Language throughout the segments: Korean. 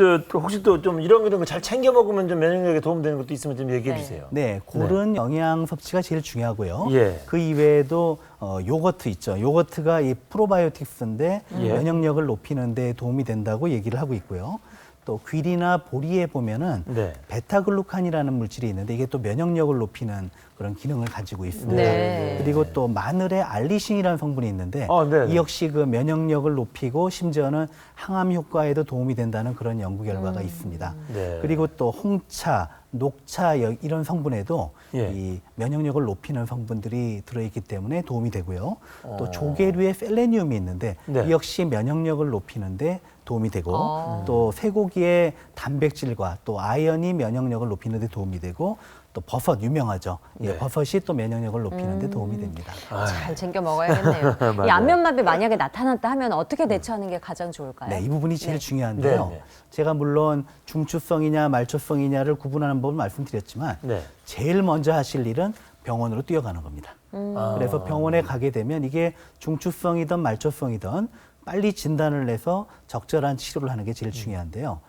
저, 또 혹시 또 좀 이런 이런 거 잘 챙겨 먹으면 좀 면역력에 도움되는 것도 있으면 좀 얘기해 네. 주세요. 네, 고른 영양 섭취가 제일 중요하고요. 예. 그 이외에도 어, 요거트 있죠. 요거트가 이 프로바이오틱스인데 예. 면역력을 높이는 데 도움이 된다고 얘기를 하고 있고요. 또 귀리나 보리에 보면은 네. 베타글루칸이라는 물질이 있는데 이게 또 면역력을 높이는 그런 기능을 가지고 있습니다. 네. 그리고 또 마늘에 알리신이라는 성분이 있는데 네. 이 역시 그 면역력을 높이고 심지어는 항암 효과에도 도움이 된다는 그런 연구 결과가 있습니다. 네. 그리고 또 홍차, 녹차 여- 이런 성분에도 예. 이 면역력을 높이는 성분들이 들어있기 때문에 도움이 되고요. 어. 또 조개류에 셀레니움이 있는데 네. 이 역시 면역력을 높이는데 도움이 되고 어. 또 쇠고기의 단백질과 또 아연이 면역력을 높이는 데 도움이 되고 또 버섯 유명하죠. 예, 네. 버섯이 또 면역력을 높이는 데 도움이 됩니다. 잘 챙겨 먹어야겠네요. 맞아요. 이 안면마비 만약에 나타났다 하면 어떻게 대처하는 게 가장 좋을까요? 네, 이 부분이 제일 네. 중요한데요. 네, 네. 제가 물론 중추성이냐 말초성이냐를 구분하는 법을 말씀드렸지만 네. 제일 먼저 하실 일은 병원으로 뛰어가는 겁니다. 아. 그래서 병원에 가게 되면 이게 중추성이든 말초성이든 빨리 진단을 내서 적절한 치료를 하는 게 제일 중요한데요.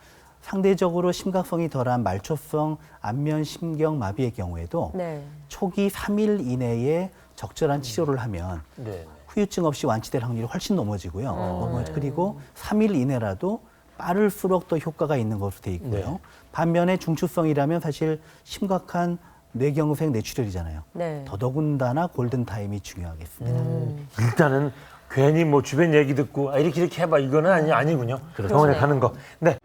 상대적으로 심각성이 덜한 말초성 안면 심경 마비의 경우에도 네. 초기 3일 이내에 적절한 치료를 하면 네. 후유증 없이 완치될 확률이 훨씬 넘어지고요. 어머, 그리고 3일 이내라도 빠를수록 더 효과가 있는 것으로 돼 있고요. 네. 반면에 중추성이라면 사실 심각한 뇌경색 뇌출혈이잖아요. 네. 더더군다나 골든 타임이 중요하겠습니다. 일단은 괜히 뭐 주변 얘기 듣고 아, 이렇게 이렇게 해봐 이거는 아니 아니군요. 병원에 가는 거. 네.